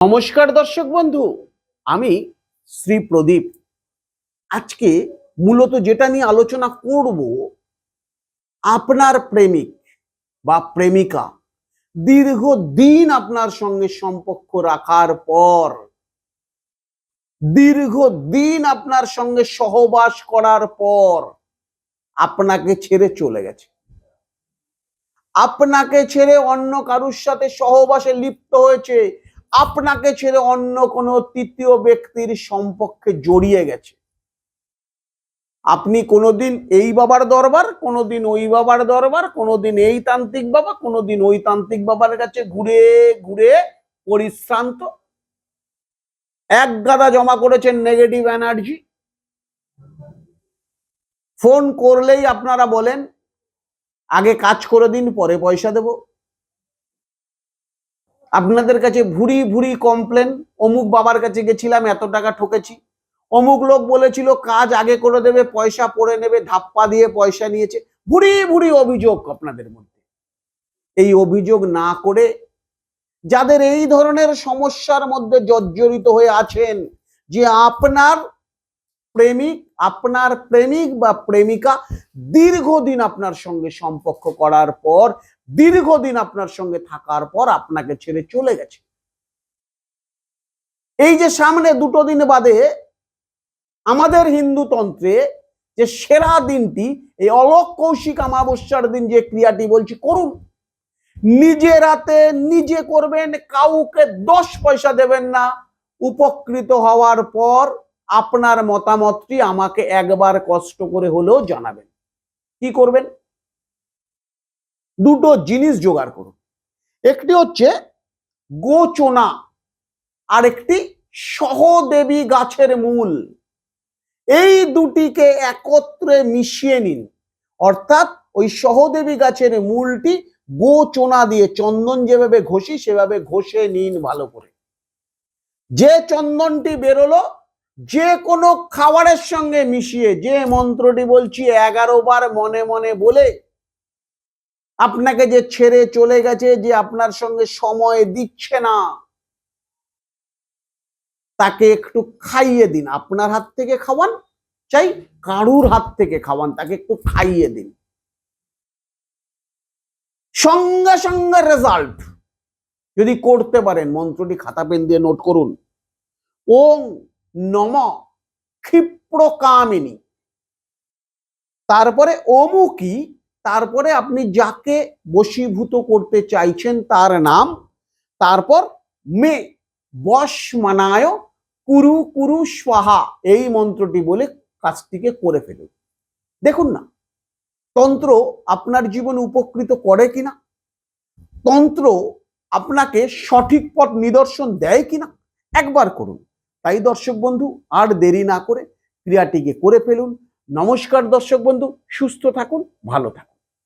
নমস্কার দর্শক বন্ধু, আমি শ্রী প্রদীপ। আজকে মূলত যেটা নিয়ে আলোচনা করব, আপনার প্রেমিক বা প্রেমিকা দীর্ঘদিন আপনার সঙ্গে সম্পর্ক রাখার পর, দীর্ঘদিন আপনার সঙ্গে সহবাস করার পর আপনাকে ছেড়ে চলে গেছে। আপনাকে ছেড়ে অন্য কারুর সাথে সহবাসে লিপ্ত হয়েছে। আপনাকে ছেড়ে অন্য কোনো তৃতীয় ব্যক্তির সম্পর্কে জড়িয়ে গেছে। আপনি কোনোদিন এই বাবার দরবার, কোনোদিন ওই বাবার দরবার, কোনোদিন এই তান্ত্রিক বাবা, কোনোদিন ওই তান্ত্রিক বাবার কাছে ঘুরে ঘুরে পরিশ্রান্ত। এক গাদা জমা করেছেন নেগেটিভ এনার্জি ফোন করলেই আপনারা বলেন, আগে কাজ করে দিন, পরে পয়সা দেব। আপনাদের কাছে ভুরি ভুরি কমপ্লেন অমুক বাবার কাছে গেছিলাম, এত টাকা ঠকেছি। অমুক লোক বলেছিল, কাজ আগে করে দেবে, পয়সা পরে নেবে, ধাপ্পা দিয়ে পয়সা নিয়েছে। ভুরি ভুরি অভিযোগ আপনাদের মধ্যে। এই অভিযোগ না করে যাদের এই ধরনের সমস্যার মধ্যে জর্জরিত হয়ে আছেন, যে আপনার প্রেমিক আপনার প্রেমিক বা প্রেমিকা দীর্ঘদিন আপনার সঙ্গে সম্পর্ক করার পর দীর্ঘদিন আপনার সঙ্গে থাকার পর আপনাকে ছেড়ে চলে গেছে। এই যে সামনে দুটো দিন বাদে আমাদের হিন্দুতন্ত্রে যে সেরা দিনটি, এই অলক কৌশিক অমাবস্যার দিন যে ক্রিয়াটি বলছি, করুন। নিজে রাতে নিজে করবেন, কাউকে দশ পয়সা দেবেন না। উপকৃত হওয়ার পর আপনার মতামতটি আমাকে একবার কষ্ট করে হলেও জানাবেন। কি করবেন? দুটো জিনিস জোগাড় করুন। একটি হচ্ছে গোচনা আর একটি সহদেবী গাছের মূল। এই দুটিকে একত্রে মিশিয়ে নিন। অর্থাৎ ওই সহদেবী গাছের মূলটি গোচনা দিয়ে, চন্দন যেভাবে ঘষি, সেভাবে ঘষে নিন ভালো করে। যে চন্দনটি বেরোলো, যে কোনো খাবারের সঙ্গে মিশিয়ে, যে মন্ত্রটি বলছি এগারো বার মনে মনে বলে আপনাকে যে ছেড়ে চলে গেছে যে আপনার সঙ্গে সময় দিচ্ছে না, তাকে একটু খাইয়ে দিন। আপনার হাত থেকে খাওয়ান, চাই কারুর হাত থেকে খাওয়ান, তাকে একটু খাইয়ে দিন। সঙ্গে সঙ্গে রেজাল্ট যদি করতে পারেন, মন্ত্রটি খাতা পেন দিয়ে নোট করুন। ওং নম ক্ষিপ্র কামিনী তারপরে অমুকি তারপরে আপনি যাকে বশীভূত করতে চাইছেন তার নাম, তারপর মে, বশ মানায়, কুরু কুরু স্বাহা, এই মন্ত্রটি বলে কাজটিকে করে ফেলুন। দেখুন না, তন্ত্র আপনার জীবন উপকৃত করে কিনা? তন্ত্র আপনাকে সঠিক পথ নিদর্শন দেয় কিনা? একবার করুন। তাই দর্শক বন্ধু, আর দেরি না করে ক্রিয়াটিকে করে ফেলুন। নমস্কার দর্শক বন্ধু, সুস্থ থাকুন, ভালো থাকুন।